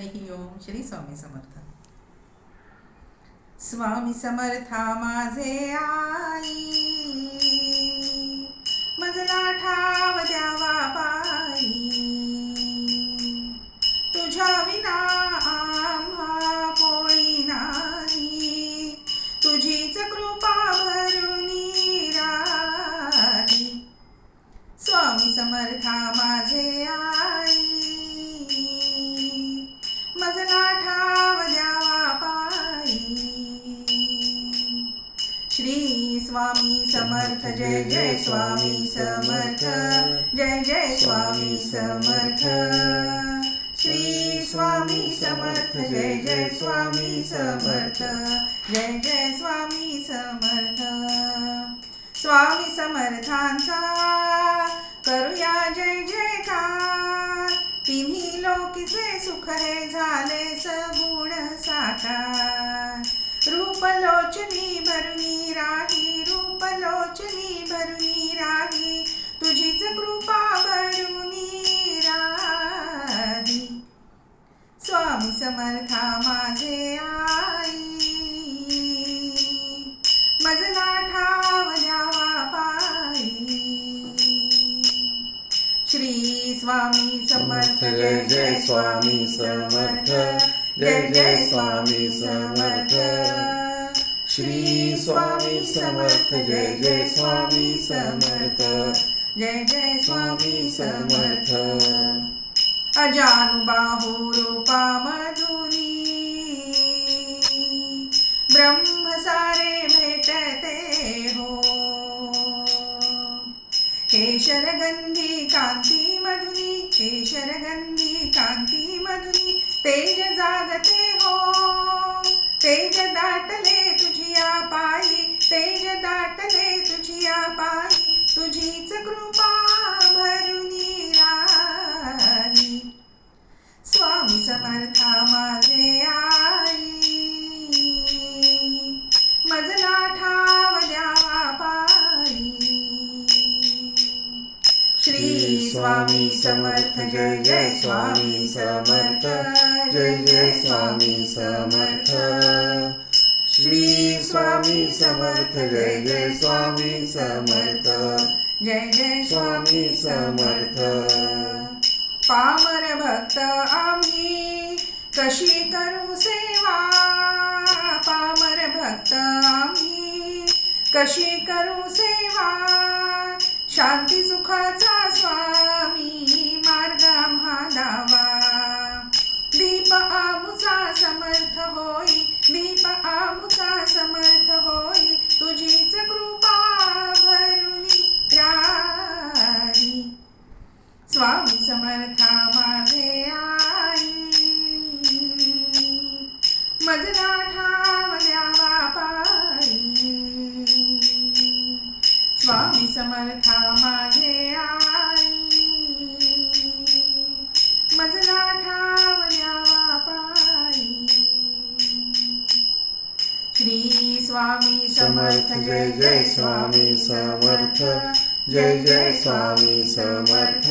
हरी ओम श्री स्वामी समर्थ। स्वामी समर्था माझे आई। स्वामी समर्थ जय जय स्वामी समर्थ जय जय स्वामी समर्थ। श्री स्वामी समर्थ जय जय स्वामी समर्थ जय जय स्वामी समर्थ। स्वामी समर्थांचा करूया जय जयकार तिन्ही लोकीचे सुख हे झाले सगुण साकार। रूपलोचनी भरून समर्थ जय जय स्वामी समर्थ जय जय स्वामी समर्थ. श्री स्वामी समर्थ जय जय स्वामी समर्थ. जय जय स्वामी समर्थ. अजानुबाहू रूपा मधुनी ब्रह्म सारे भेटते हो. केशरगंधी कांती तेज जागते हो. तेज दाटले तुझिया पायी तेज दाटले तुझिया पायी तुझीच कृपा भरू स्वामी समर्थ जय जय स्वामी समर्थ जय जय स्वामी समर्थ। श्री स्वामी समर्थ जय जय स्वामी समर्थ जय जय स्वामी समर्थ। पामर भक्त आम्ही कशी करू सेवा? पामर भक्त आम्ही कशी करू सेवा? शांती सुखाचा स्वामी मजला ठाव द्यावा पायी स्वामी समर्था माझे आई. मजला ठाव द्यावा पायी श्री स्वामी समर्थ जय जय स्वामी समर्थ जय जय स्वामी समर्थ.